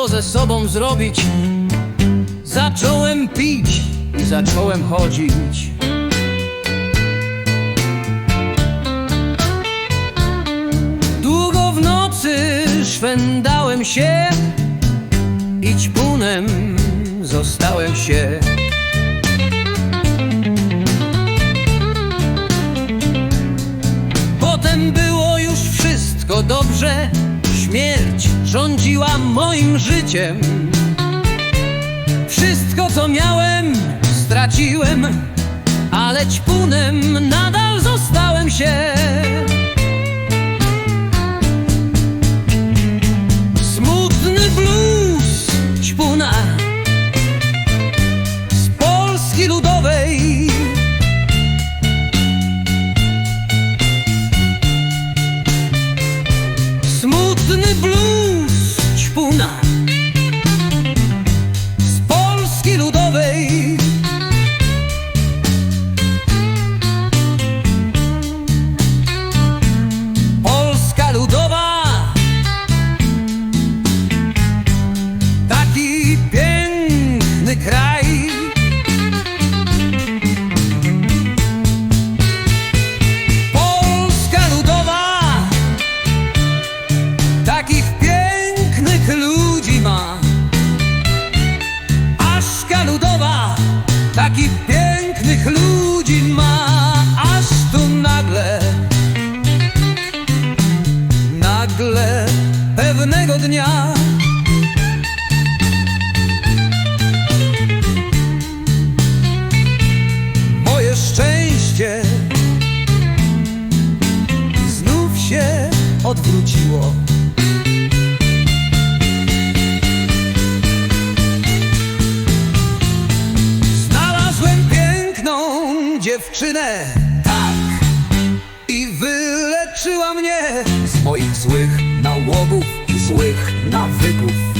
co ze sobą zrobić. Zacząłem pić i zacząłem chodzić. Długo w nocy szwendałem się i ćpunem zostałem się. Rządziła moim życiem. Wszystko co miałem straciłem, ale ćpunem odwróciło. Znalazłem piękną dziewczynę, tak, i wyleczyła mnie z moich złych nałogów i złych nawyków.